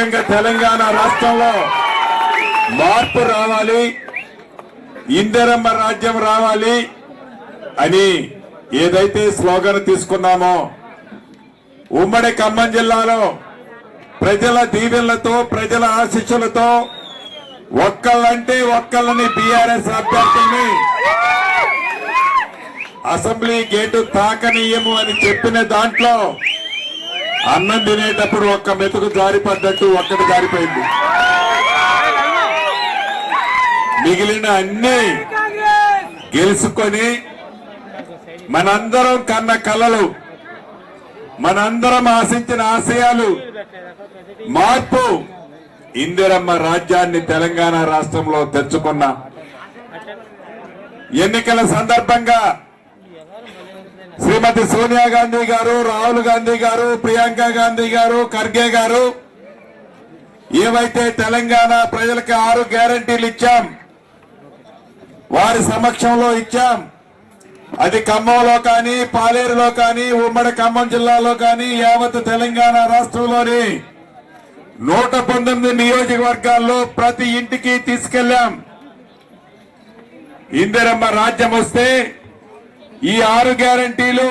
ఏకంగా తెలంగాణ రాష్ట్రంలో మార్పు రావాలి ఇందిరమ్మ రాజ్యం రావాలి అని ఏదైతే స్లోగన్ తీసుకున్నామో ఉమ్మడి ఖమ్మం జిల్లాలో ప్రజల దీవెనలతో ప్రజల ఆశీస్సులతో ఒక్కళ్ళంటే ఒక్కళ్ళని బీఆర్ఎస్ అభ్యర్థిని అసెంబ్లీ గేటు తాకనీయము అని చెప్పిన దాంట్లో అన్నం తినేటప్పుడు ఒక్క మెతుకు జారిపడ్డట్టు ఒక్కటి జారిపోయింది. మిగిలిన అన్ని గెలుచుకొని మనందరం కన్న కలలు మనందరం ఆశించిన ఆశయాలు మార్పు ఇందిరమ్మ రాజ్యాన్ని తెలంగాణ రాష్ట్రంలో తెచ్చుకున్న. ఎన్నికల సందర్భంగా శ్రీమతి సోనియా గాంధీ గారు రాహుల్ గాంధీ గారు ప్రియాంక గాంధీ గారు ఖర్గే గారు ఏవైతే తెలంగాణ ప్రజలకు ఆరు గ్యారంటీలు ఇచ్చాం వారి సమక్షంలో ఇచ్చాం అది ఖమ్మంలో కానీ పాలేరులో కానీ ఉమ్మడి ఖమ్మం జిల్లాలో కానీ యావత్ తెలంగాణ రాష్ట్రంలోని నూట పంతొమ్మిది నియోజకవర్గాల్లో ప్రతి ఇంటికి తీసుకెళ్ళాం ఇందిరమ్మ రాజ్యం వస్తే ఈ ఆరు గ్యారంటీలు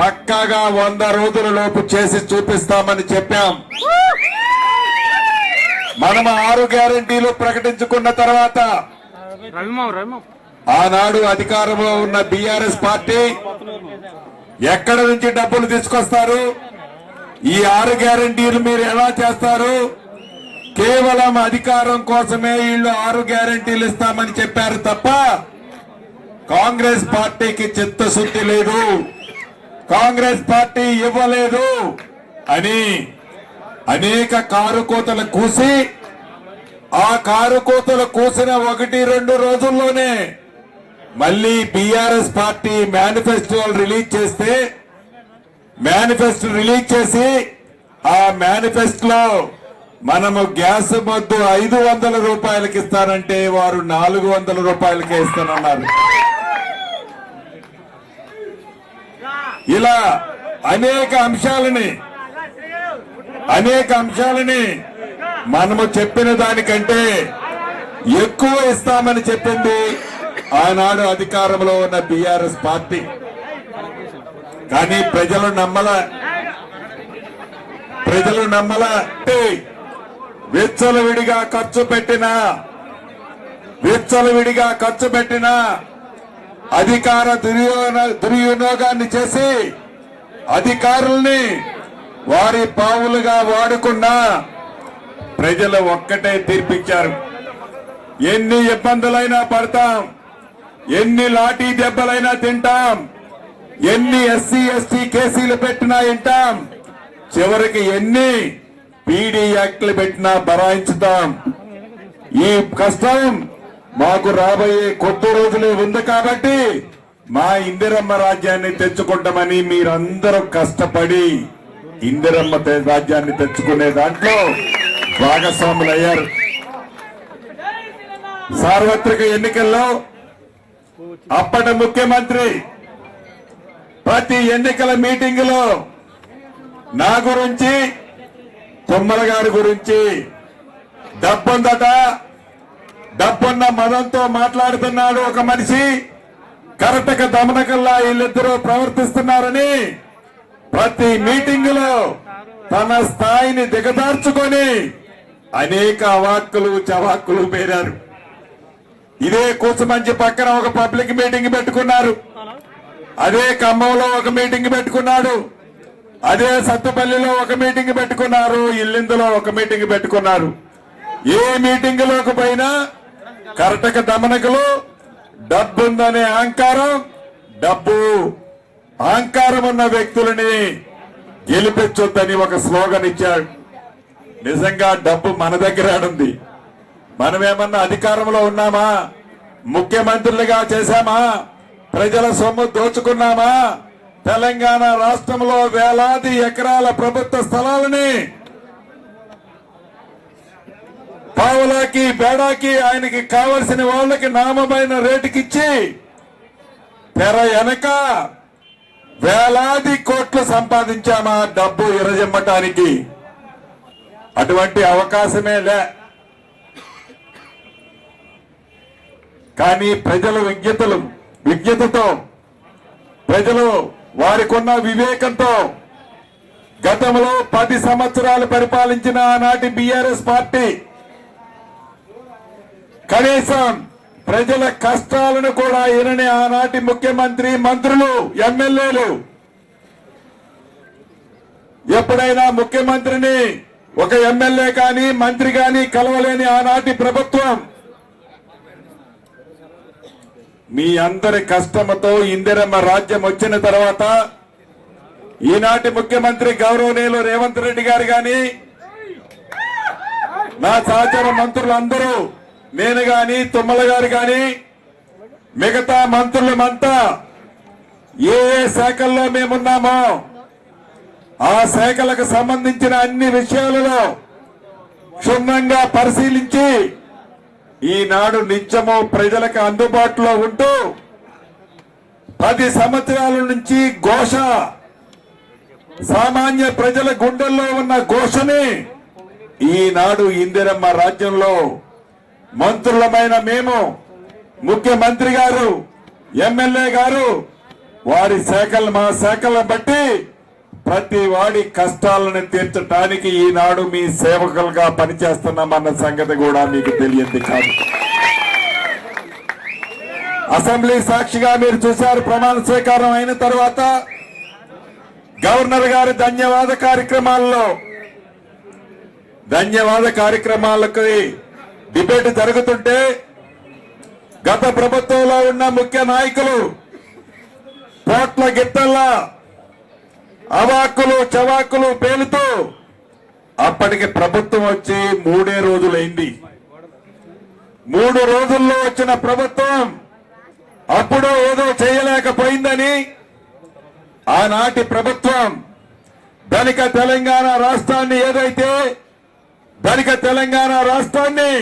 పక్కాగా వంద రోజుల లోపు చేసి చూపిస్తామని చెప్పాం. మనం ఆరు గ్యారంటీలు ప్రకటించుకున్న తర్వాత ఆనాడు అధికారంలో ఉన్న బీఆర్ఎస్ పార్టీ ఎక్కడ నుంచి డబ్బులు తీసుకొస్తారు? ఈ ఆరు గ్యారంటీలు మీరు ఎలా చేస్తారు? కేవలం అధికారం కోసమే వీళ్ళు ఆరు గ్యారంటీలు ఇస్తామని చెప్పారు తప్ప కాంగ్రెస్ పార్టీకి చిత్తశుద్ధి లేదు. కాంగ్రెస్ పార్టీ ఇవ్వలేదు అని అనేక కారు కోతలు కూసి ఆ కారు కోతలు కూసిన ఒకటి రెండు రోజుల్లోనే మళ్ళీ బీఆర్ఎస్ పార్టీ మేనిఫెస్టో రిలీజ్ చేస్తే మేనిఫెస్టో రిలీజ్ చేసి ఆ మేనిఫెస్టోలో మనము గ్యాస్ మొద్దు ఐదు వందల రూపాయలకి ఇస్తానంటే వారు నాలుగు వందల రూపాయలకే ఇస్తానన్నారు. ఇలా అనేక అంశాలని అనేక అంశాలని మనము చెప్పిన దానికంటే ఎక్కువ ఇస్తామని చెప్పింది ఆనాడు అధికారంలో ఉన్న బీఆర్ఎస్ పార్టీ. కానీ ప్రజలు నమ్మల ప్రజలు నమ్మల విచ్చలవిడిగా ఖర్చు పెట్టిన విచ్చలవిడిగా ఖర్చు పెట్టిన అధికార దుర్యోగ దుర్వినియోగాన్ని చేసి అధికారుల్ని వారి పావులుగా వాడుకున్న ప్రజలు ఒక్కటే తీర్పిచ్చారు. ఎన్ని ఇబ్బందులైనా పడతాం ఎన్ని లాఠీ దెబ్బలైనా తింటాం ఎన్ని ఎస్సీ ఎస్టీ కేసీలు పెట్టినా వింటాం చివరికి ఎన్ని పీడీ యాక్ట్లు పెట్టినా బరాయించుతాం. ఈ కష్టం మాకు రాబోయే కొత్త రోజులే ఉంది కాబట్టి మా ఇందిరమ్మ రాజ్యాన్ని తెచ్చుకుంటామని మీరందరూ కష్టపడి ఇందిరమ్మ రాజ్యాన్ని తెచ్చుకునే దాంట్లో భాగస్వాములయ్యారు సార్వత్రిక ఎన్నికల్లో అప్పటి ముఖ్యమంత్రి ప్రతి ఎన్నికల మీటింగ్లో నా గురించి కొమ్మల గారి గురించి డబ్బుందట డబ్బున్న మదంతో మాట్లాడుతున్నాడు ఒక మనిషి. కరటక దమనకల్లా వీళ్ళిద్దరూ ప్రవర్తిస్తున్నారని ప్రతి మీటింగ్లో తన స్థాయిని దిగదార్చుకొని అనేక అవాక్కులు చవాక్కులు పేరారు. ఇదే కూచమంచి పక్కన ఒక పబ్లిక్ మీటింగ్ పెట్టుకున్నారు. అదే ఖమ్మంలో ఒక మీటింగ్ పెట్టుకున్నాడు. అదే సత్తుపల్లిలో ఒక మీటింగ్ పెట్టుకున్నారు. ఇల్లిందులో ఒక మీటింగ్ పెట్టుకున్నారు. ఏ మీటింగ్లోకి పోయినా కరటక దమనకులు డబ్బు ఉందనే అహంకారం డబ్బు అహంకారం ఉన్న వ్యక్తులని గెలిపించొద్దని ఒక స్లోగన్ ఇచ్చాడు. నిజంగా డబ్బు మన దగ్గర ఉంది. మనమేమన్నా అధికారంలో ఉన్నామా? ముఖ్యమంత్రులుగా చేశామా? ప్రజల సొమ్ము దోచుకున్నామా? తెలంగాణ రాష్ట్రంలో వేలాది ఎకరాల ప్రభుత్వ స్థలాలని పావులాకి బేడాకి ఆయనకి కావలసిన వాళ్ళకి నామమైన రేటుకిచ్చి తెర వెనక వేలాది కోట్లు సంపాదించామా డబ్బు ఇరజమ్మటానికి అటువంటి అవకాశమే లే. కానీ ప్రజల విజ్ఞతలు విజ్ఞతతో ప్రజలు వారికున్న వివేకంతో గతంలో పది సంవత్సరాలు పరిపాలించిన ఆనాటి బీఆర్ఎస్ పార్టీ కనీసం ప్రజల కష్టాలను కూడా ఈయనని ఆనాటి ముఖ్యమంత్రి మంత్రులు ఎమ్మెల్యేలు. ఎప్పుడైనా ముఖ్యమంత్రిని ఒక ఎమ్మెల్యే కానీ మంత్రి కానీ కలవలేని ఆనాటి ప్రభుత్వం. మీ అందరి కష్టమతో ఇందిరమ్మ రాజ్యం వచ్చిన తర్వాత ఈనాటి ముఖ్యమంత్రి గౌరవనీయులు రేవంత్ రెడ్డి గారు కానీ నా సహచర మంత్రులందరూ నేను గాని తుమ్మల గారు గాని మిగతా మంత్రులమంతా ఏ ఏ శాఖల్లో మేమున్నామో ఆ శాఖలకు సంబంధించిన అన్ని విషయాలలో క్షుణ్ణంగా పరిశీలించి ఈనాడు నిత్యము ప్రజలకు అందుబాటులో ఉంటూ పది సంవత్సరాల నుంచి ఘోష సామాన్య ప్రజల గుండెల్లో ఉన్న ఘోషని ఈనాడు ఇందిరమ్మ రాజ్యంలో మంత్రులమైన మేము ముఖ్యమంత్రి గారు ఎమ్మెల్యే గారు వారి శాఖలు మా శాఖలను బట్టి ప్రతి వాడి కష్టాలను తీర్చడానికి ఈనాడు మీ సేవకులుగా పనిచేస్తున్నామన్న సంగతి కూడా మీకు తెలియంది కాదు. అసెంబ్లీ సాక్షిగా మీరు చూశారు ప్రమాణ స్వీకారం అయిన తర్వాత గవర్నర్ గారి ధన్యవాద కార్యక్రమాల్లో ధన్యవాద కార్యక్రమాలకి డిబేట్ జరుగుతుంటే గత ప్రభుత్వంలో ఉన్న ముఖ్య నాయకులు పోట్ల గిట్టల్లా అవాక్కులు చవాకులు పేలుతూ అప్పటికి ప్రభుత్వం వచ్చి మూడే రోజులైంది. మూడు రోజుల్లో వచ్చిన ప్రభుత్వం అప్పుడు ఏదో చేయలేకపోయిందని ఆనాటి ప్రభుత్వం ధనిక తెలంగాణ రాష్ట్రాన్ని ఏదైతే ధనిక తెలంగాణ రాష్ట్రాన్ని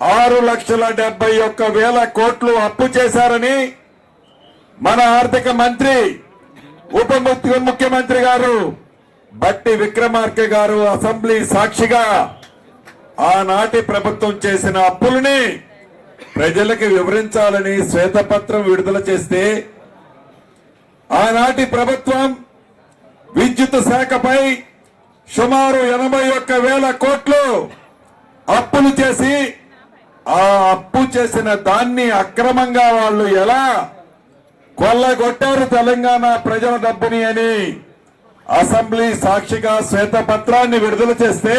ఆరు లక్షల డెబ్బై ఒక్క వేల కోట్లు అప్పు చేశారని మన ఆర్థిక మంత్రి ఉప ముఖ్యమంత్రి గారు బట్టి విక్రమార్క గారు అసెంబ్లీ సాక్షిగా ఆనాటి ప్రభుత్వం చేసిన అప్పులని ప్రజలకు వివరించాలని శ్వేతపత్రం విడుదల చేస్తే ఆనాటి ప్రభుత్వం విద్యుత్ శాఖపై సుమారు ఎనభై ఒక్క వేల కోట్లు అప్పులు చేసి ఆ అప్పు చేసిన దాన్ని అక్రమంగా వాళ్ళు ఎలా కొల్లగొట్టారు తెలంగాణ ప్రజల డబ్బుని అని అసెంబ్లీ సాక్షిగా శ్వేతపత్రాన్ని విడుదల చేస్తే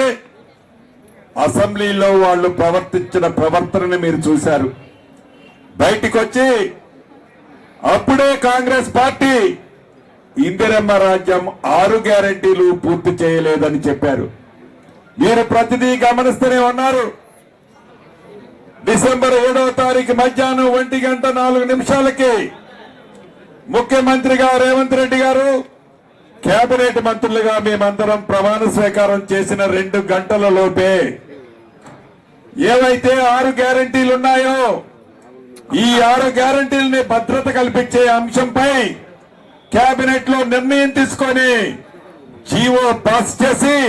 అసెంబ్లీలో వాళ్ళు ప్రవర్తించిన ప్రవర్తనని మీరు చూశారు. బయటికి వచ్చి అప్పుడే కాంగ్రెస్ పార్టీ ఇందిరమ్మ రాజ్యం ఆరు గ్యారంటీలు పూర్తి చేయలేదని చెప్పారు. మీరు ప్రతిదీ గమనిస్తూనే ఉన్నారు. డిసెంబర్ ఏడవ తారీఖు మధ్యాహ్నం ఒంటి గంట నాలుగు నిమిషాలకి ముఖ్యమంత్రిగా రేవంత్ రెడ్డి గారు కేబినెట్ మంత్రులుగా మేమందరం ప్రమాణ స్వీకారం చేసిన రెండు గంటల లోపే ఏవైతే ఆరు గ్యారంటీలు ఉన్నాయో ఈ ఆరు గ్యారంటీలని భద్రత కల్పించే అంశంపై కేబినెట్లో నిర్ణయం తీసుకొని జీవో పాస్ చేసి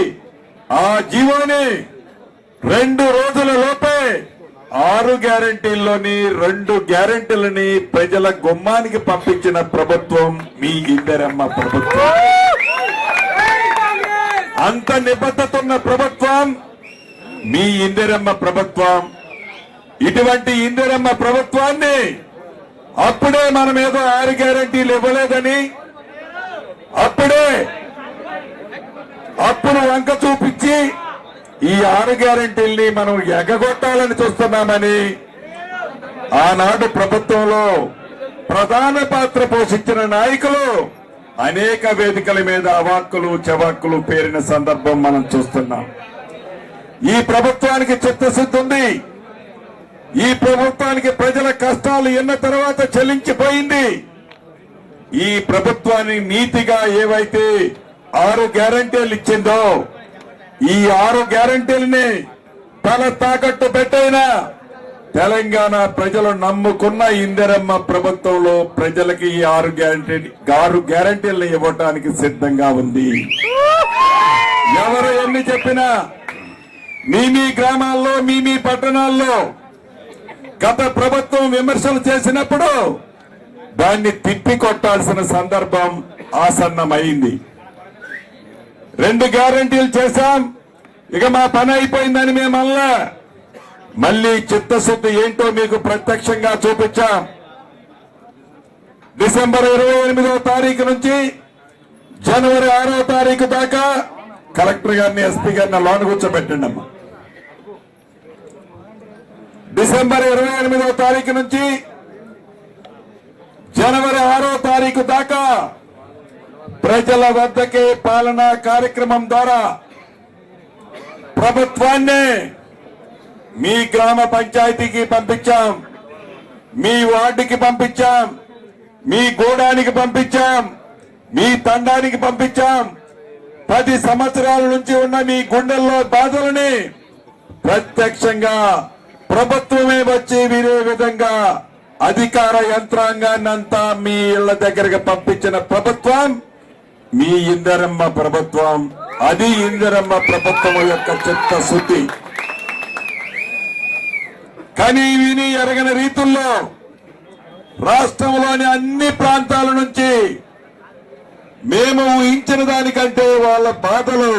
ఆ జీవోని రెండు రోజుల లోపే ఆరు గ్యారంటీల్లోని రెండు గ్యారంటీలని ప్రజల గుమ్మానికి పంపించిన ప్రభుత్వం మీ ఇద్దరమ్మ ప్రభుత్వం. అంత నిబద్ధత ఉన్న ప్రభుత్వం మీ ఇందిరమ్మ ప్రభుత్వం. ఇటువంటి ఇందిరమ్మ ప్రభుత్వాన్ని అప్పుడే మనం ఏదో ఆరు గ్యారంటీలు ఇవ్వలేదని అప్పుడే అప్పుడు వంక చూపించి ఈ ఆరు గ్యారంటీల్ని మనం ఎగగొట్టాలని చూస్తున్నామని ఆనాడు ప్రభుత్వంలో ప్రధాన పాత్ర పోషించిన నాయకులు అనేక వేదికల మీద అవాక్కులు చవాక్కులు పేరిన సందర్భం మనం చూస్తున్నాం. ఈ ప్రభుత్వానికి చిత్తశుద్ధి ఉంది. ఈ ప్రభుత్వానికి ప్రజల కష్టాలు ఎన్న తర్వాత చెల్లించిపోయింది. ఈ ప్రభుత్వాన్ని నీతిగా ఏవైతే ఆరు గ్యారంటీలు ఇచ్చిందో ఈ ఆరు గ్యారంటీలని తల తాకట్టు పెట్టైనా తెలంగాణ ప్రజలు నమ్ముకున్న ఇందిరమ్మ ప్రభుత్వంలో ప్రజలకి ఈ ఆరు గ్యారంటీ ఆరు గ్యారంటీలను ఇవ్వటానికి సిద్ధంగా ఉంది. ఎవరు ఎన్ని చెప్పినా మీ మీ గ్రామాల్లో మీ మీ పట్టణాల్లో గత ప్రభుత్వం విమర్శలు చేసినప్పుడు దాన్ని తిప్పి కొట్టాల్సిన సందర్భం ఆసన్నమైంది. రెండు గ్యారంటీలు చేశాం. ఇక మా పని అయిపోయిందని మేమల్లా మళ్ళీ చిత్తశుద్ధి ఏంటో మీకు ప్రత్యక్షంగా చూపించాం. డిసెంబర్ ఇరవై ఎనిమిదో తారీఖు నుంచి జనవరి ఆరో తారీఖు దాకా కలెక్టర్ గారిని ఎస్పీ గారిని లోన్ కూర్చోబెట్టండి అమ్మా. డిసెంబర్ ఇరవై ఎనిమిదో తారీఖు నుంచి జనవరి ఆరో తారీఖు దాకా ప్రజల వద్దకే పాలనా కార్యక్రమం ద్వారా ప్రభుత్వాన్ని మీ గ్రామ పంచాయతీకి పంపించాం మీ వార్డుకి పంపించాం మీ గోడానికి పంపించాం మీ తండానికి పంపించాం. పది సంవత్సరాల నుంచి ఉన్న మీ గుండెల్లో బాధలని ప్రత్యక్షంగా ప్రభుత్వమే వచ్చి వీరే విధంగా అధికార యంత్రాంగాన్ని అంతా మీ ఇళ్ళ దగ్గరకు పంపించిన ప్రభుత్వం మీ ఇందరమ్మ ప్రభుత్వం అది ఇందరమ్మ ప్రభుత్వం యొక్క చిత్తశుద్ధి. కానీ విని ఎరగని రీతుల్లో రాష్ట్రంలోని అన్ని ప్రాంతాల నుంచి మేము ఊహించిన దానికంటే వాళ్ళ బాధలు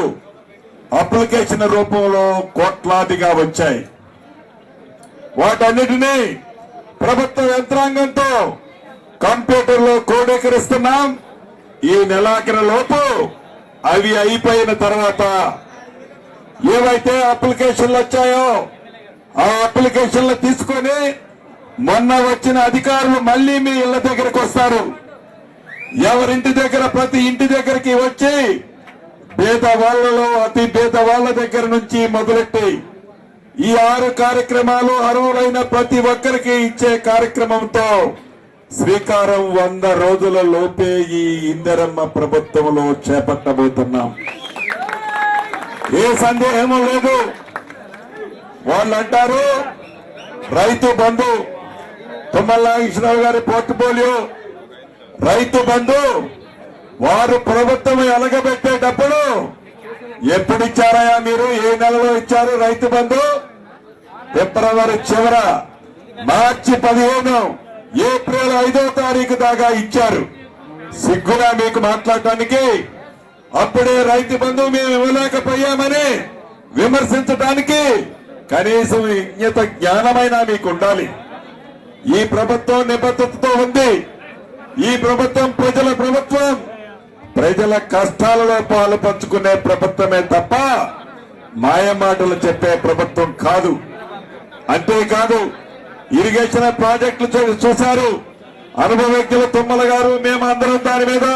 అప్లికేషన్ రూపంలో కోట్లాదిగా వచ్చాయి. వాటన్నిటినీ ప్రభుత్వ యంత్రాంగంతో కంప్యూటర్లో క్రోడీకరిస్తున్నాం ఈ నెలాఖరు లోపు అవి అయిపోయిన తర్వాత ఏవైతే అప్లికేషన్లు వచ్చాయో ఆ అప్లికేషన్లు తీసుకొని మొన్న వచ్చిన అధికారులు మళ్ళీ మీ ఇళ్ళ దగ్గరకు వస్తారు. ఎవరింటి దగ్గర ప్రతి ఇంటి దగ్గరికి వచ్చి పేద వాళ్ళలో అతి పేద వాళ్ళ దగ్గర నుంచి మొదలెట్టి ఈ ఆరు కార్యక్రమాలు అర్హులైన ప్రతి ఒక్కరికి ఇచ్చే కార్యక్రమంతో శ్రీకారం వంద రోజుల లోపే ఈ ఇందరమ్మ ప్రభుత్వంలో చేపట్టబోతున్నాం. ఏ సందేహము లేదు. వాళ్ళు అంటారు రైతు బంధు తుమ్మల్లా కృష్ణరావు గారి పోర్ట్ఫోలియో రైతు బంధు వారు ప్రభుత్వం ఎలగబెట్టేటప్పుడు ఎప్పుడు ఇచ్చారయా మీరు? ఏ నెలలో ఇచ్చారు రైతు బంధు? ఫిబ్రవరి చివర మార్చి పదిహేను. ఏప్రిల్ ఐదో తారీఖు దాకా ఇచ్చారు. సిగ్గుగా మీకు మాట్లాడటానికి అప్పుడే రైతు బంధు మేము ఇవ్వలేకపోయామని విమర్శించడానికి కనీసం విజ్ఞత జ్ఞానమైన మీకు ఉండాలి ఈ ప్రభుత్వం నిబద్ధతతో ఉంది. ఈ ప్రభుత్వం ప్రజల ప్రభుత్వం ప్రజల కష్టాలలో పాలు పంచుకునే ప్రభుత్వమే తప్ప మాయమాటలు చెప్పే ప్రభుత్వం కాదు. అంతేకాదు ఇరిగేషన్ ప్రాజెక్టులు చూ- అనుభవ వ్యక్తులు తుమ్మల గారు మేము అందరం దాని మీద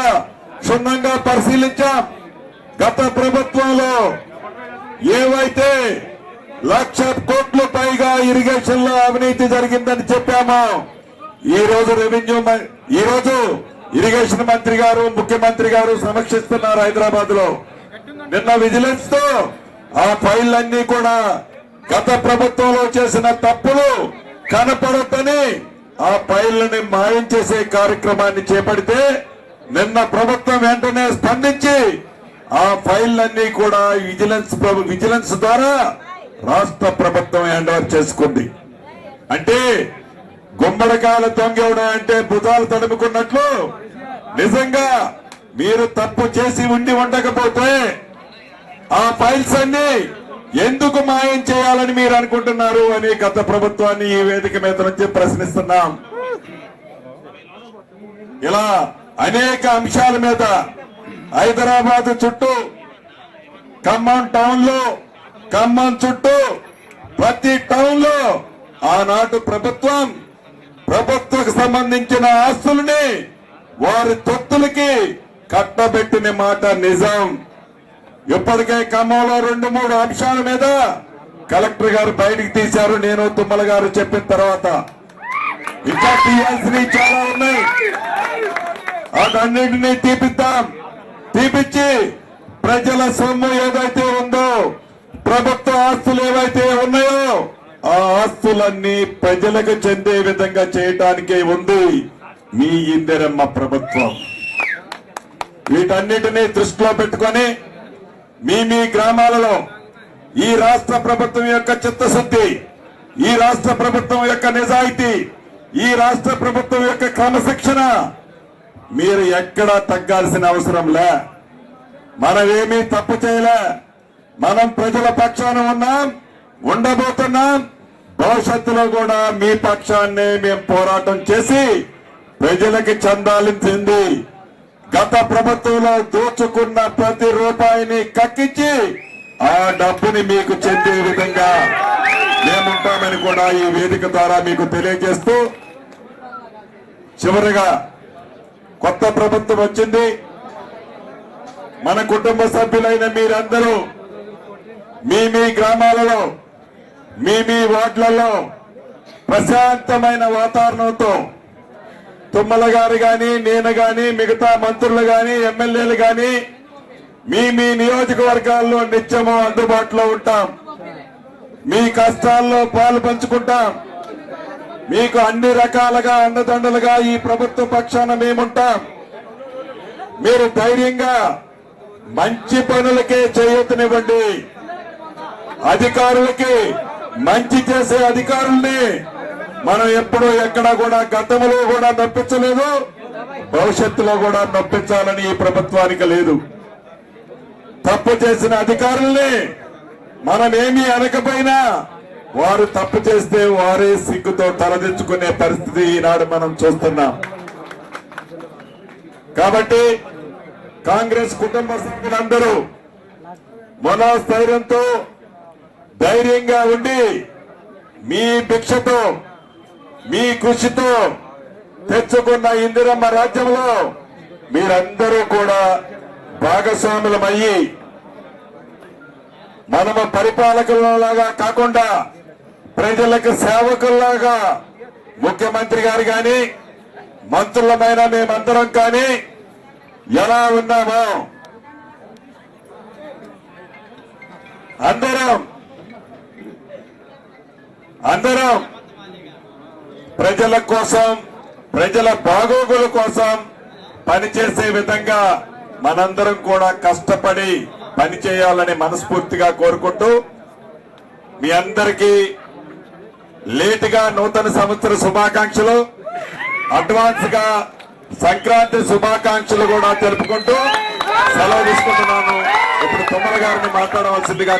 క్షుణ్ణంగా పరిశీలించాం. గత ప్రభుత్వంలో ఏవైతే లక్ష కోట్ల పైగా ఇరిగేషన్లో అవినీతి జరిగిందని చెప్పామో ఈ రోజు రెవెన్యూ మ- ఈ రోజు ఇరిగేషన్ మంత్రి గారు ముఖ్యమంత్రి గారు సమీక్షిస్తున్నారు హైదరాబాద్లో నిన్న విజిలెన్స్తో ఆ ఫైళ్ళన్నీ కూడా గత ప్రభుత్వంలో చేసిన తప్పులు కనపడద్దని ఆ ఫైళ్ళని మాయం చేసే కార్యక్రమాన్ని చేపడితే నిన్న ప్రభుత్వం వెంటనే స్పందించి ఆ ఫైళ్ళన్నీ కూడా విజిలెన్స్ ప్రభు- విజిలెన్స్ ద్వారా రాష్ట్ర ప్రభుత్వం హ్యాండ్ చేసుకుంది. అంటే గుమ్మడికాయలు తొంగివడం అంటే భుజాలు తడుముకున్నట్లు నిజంగా మీరు తప్పు చేసి ఉండి ఉండకపోతే ఆ ఫైల్స్ అన్ని ఎందుకు మాయం చేయాలని మీరు అనుకుంటున్నారు అని గత ప్రభుత్వాన్ని ఈ వేదిక మీద నుంచి ప్రశ్నిస్తున్నాం. ఇలా అనేక అంశాల మీద హైదరాబాద్ చుట్టూ ఖమ్మం టౌన్లో ఖమ్మం చుట్టూ ప్రతి టౌన్లో ఆనాటి ప్రభుత్వం ప్రభుత్వకు సంబంధించిన ఆస్తుల్ని వారి తొత్తులకి కట్టబెట్టిన మాట నిజం. ఇప్పటికే ఖమ్మంలో రెండు మూడు అంశాల మీద కలెక్టర్ గారు బయటికి తీశారు. నేను తుమ్మల గారు చెప్పిన తర్వాత ఇంకా తీయాల్సినవి చాలా ఉన్నాయి. వాటన్నింటినీ తీపిద్దాం. తీపిచ్చి ప్రజల సొమ్ము ఏదైతే ఉందో ప్రభుత్వ ఆస్తులు ఏవైతే ఉన్నాయో ఆ ఆస్తులన్నీ ప్రజలకు చెందే విధంగా చేయటానికే ఉంది మీ ఇందిరమ్మ ప్రభుత్వం. వీటన్నిటినీ దృష్టిలో పెట్టుకొని మీ మీ గ్రామాలలో ఈ రాష్ట్ర ప్రభుత్వం యొక్క చిత్తశుద్ధి ఈ రాష్ట్ర ప్రభుత్వం యొక్క నిజాయితీ ఈ రాష్ట్ర ప్రభుత్వం యొక్క క్రమశిక్షణ మీరు ఎక్కడా తగ్గాల్సిన అవసరం లే. మనమేమీ తప్పు చేయలే. మనం ప్రజల పక్షాన ఉన్నాం ఉండబోతున్నాం. భవిష్యత్తులో కూడా మీ పక్షాన్నే మేము పోరాటం చేసి ప్రజలకి చెందాల్సింది గత ప్రభుత్వంలో దోచుకున్న ప్రతి రూపాయిని కక్కించి ఆ డబ్బుని మీకు చెందే విధంగా మేముంటామని కూడా ఈ వేదిక ద్వారా మీకు తెలియజేస్తూ చివరిగా కొత్త ప్రభుత్వం వచ్చింది. మన కుటుంబ సభ్యులైన మీరందరూ మీ మీ గ్రామాలలో మీ మీ వార్డులలో ప్రశాంతమైన వాతావరణంతో తుమ్మల గారు గాని నేను గాని మిగతా మంత్రులు గాని ఎమ్మెల్యేలు గాని మీ మీ నియోజకవర్గాల్లో నిత్యము అందుబాటులో ఉంటాం. మీ కష్టాల్లో పాలు పంచుకుంటాం. మీకు అన్ని రకాలుగా అండదండలుగా ఈ ప్రభుత్వ పక్షాన మేముంటాం. మీరు ధైర్యంగా మంచి పనులకే చేయూతనివ్వండి. అధికారులకి మంచి చేసే అధికారుల్ని మనం ఎప్పుడూ ఎక్కడ కూడా గతంలో కూడా నొప్పించలేదు. భవిష్యత్తులో కూడా నొప్పించాలని ఈ ప్రభుత్వానికి లేదు. తప్పు చేసిన అధికారుల్ని మనం ఏమీ అనకపోయినా వారు తప్పు చేస్తే వారే సిగ్గుతో తలదించుకునే పరిస్థితి ఈనాడు మనం చూస్తున్నాం. కాబట్టి కాంగ్రెస్ కుటుంబ సభ్యులందరూ మనోస్థైర్యంతో ధైర్యంగా ఉండి మీ భిక్షతో మీ కృషితో తెచ్చుకున్న ఇందిరమ్మ రాజ్యంలో మీరందరూ కూడా భాగస్వాములమయ్యి మనము పరిపాలకులలాగా కాకుండా ప్రజలకు సేవకుల్లాగా ముఖ్యమంత్రి గారు కానీ మంత్రులమైన మేమందరం కానీ ఎలా ఉన్నామో అందరం అందరం ప్రజల కోసం ప్రజల బాగోగుల కోసం పనిచేసే విధంగా మనందరం కూడా కష్టపడి పనిచేయాలని మనస్ఫూర్తిగా కోరుకుంటూ మీ అందరికీ లేటుగా నూతన సంవత్సర శుభాకాంక్షలు అడ్వాన్స్గా సంక్రాంతి శుభాకాంక్షలు కూడా తెలుపుకుంటూ సెలవు తీసుకుంటున్నాను ఇప్పుడు తుమ్మల గారిని మాట్లాడవలసిందిగా